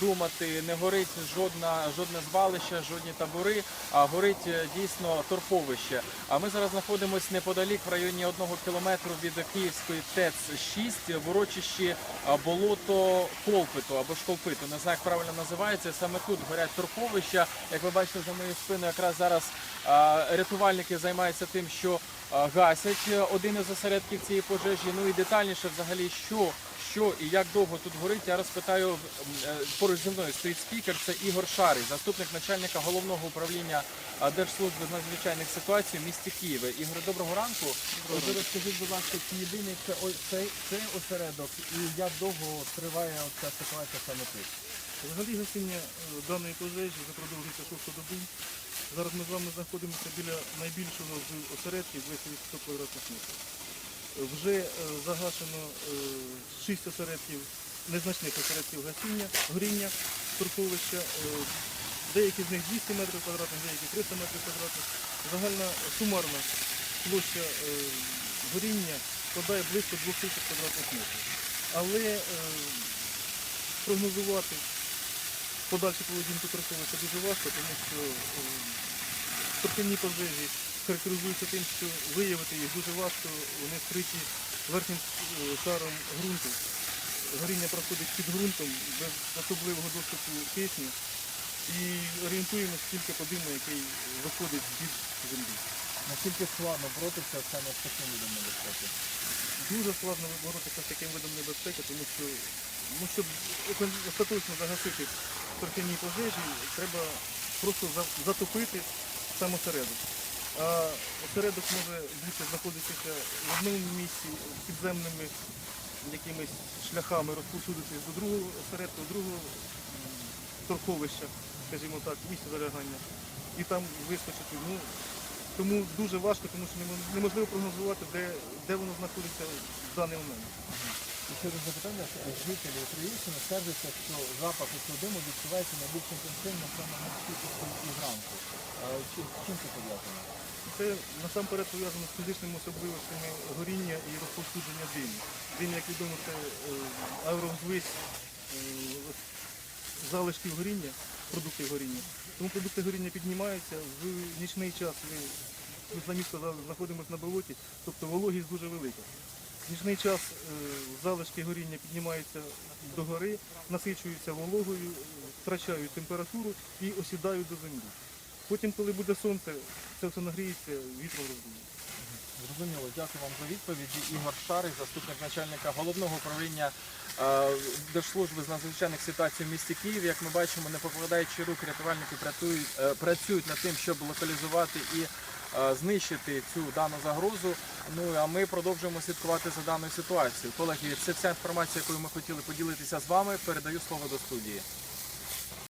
думати, не горить жодна, жодне звалище, жодні табори, а горить е, дійсно торфовище. А ми зараз знаходимося неподалік в районі одного кілометру від Київської ТЕЦ-6 в урочищі болото Колпиту або ж Колпиту. Не знаю, як правильно називається. Саме тут горять торфовища. Як ви бачите за моєю спиною, якраз зараз рятувальники займаються тим, що гасять один із осередків цієї пожежі. Ну і детальніше взагалі, що, що і як довго тут горить, я розпитаю е, поруч зі мною стоїть спікер. Це Ігор Шарий, заступник начальника головного управління Держслужби з надзвичайних ситуацій в місті Києві. Ігор, доброго ранку. Отже, розкажіть, будь ласка, чи єдиний це цей, цей осередок і як довго триває ця ситуація саме тут? Взагалі гасіння е, даної пожежі вже продовжується шосту добу. Зараз ми з вами знаходимося біля найбільшого з осередків 200 квадратних метрів. Е, Вже е, загашено 6 осередків, незначних осередків гасіння, горіння торфовища. Е, Деякі з них 200 метрів квадратних, деякі 300 метрів квадратних. Загальна сумарна площа е, горіння складає близько 2000 квадратних метрів. Але е, прогнозувати подальшу поведінку торфовища дуже важко, тому що торфяні пожежі характеризуються тим, що виявити їх дуже важко, вони скриті верхнім шаром ґрунту. Горіння проходить під ґрунтом без особливого доступу кисню і орієнтуємося тільки по диму, який виходить з-під землі. Наскільки складно боротися саме з таким видом небезпеки? Дуже складно боротися з таким видом небезпеки, тому що ну, щоб остаточно загасити торфяні пожежі, треба просто затопити сам осередок. А осередок може бути знаходитися в одному місці підземними якимись шляхами розповсюдитись до другого осередку, до другого м, скажімо так, місця залягання. І там вискочити. Ну, тому дуже важко, тому що неможливо прогнозувати, де, де воно знаходиться в даний момент. І ще одне запитання, жителі Троєщини скаржаться, що запах цього диму відчувається найбільш інтенсивно саме вночі і зранку. А чи- чим це пов'язано? Це насамперед пов'язано з фізичними особливостями горіння і розповсюдження диму. Дим, як відомо, це е, е, залишків горіння, продуктів горіння. Тому продукти горіння піднімаються. В нічний час ми, ви самі сказали, знаходимося на болоті, тобто вологість дуже велика. Нічний час е, залишки горіння піднімаються до гори, насичуються вологою, втрачають температуру і осідають до землі. Потім, коли буде сонце, це все нагріється, вітром роздує. Зрозуміло, дякую вам за відповіді. Ігор Шарий, заступник начальника головного управління е, Держслужби з надзвичайних ситуацій в місті Києві. Як ми бачимо, не покладаючи рук, рятувальники працюють, е, над тим, щоб локалізувати і знищити цю дану загрозу. Ну а ми продовжуємо слідкувати за даною ситуацією. Колеги, це вся інформація, якою ми хотіли поділитися з вами. Передаю слово до студії.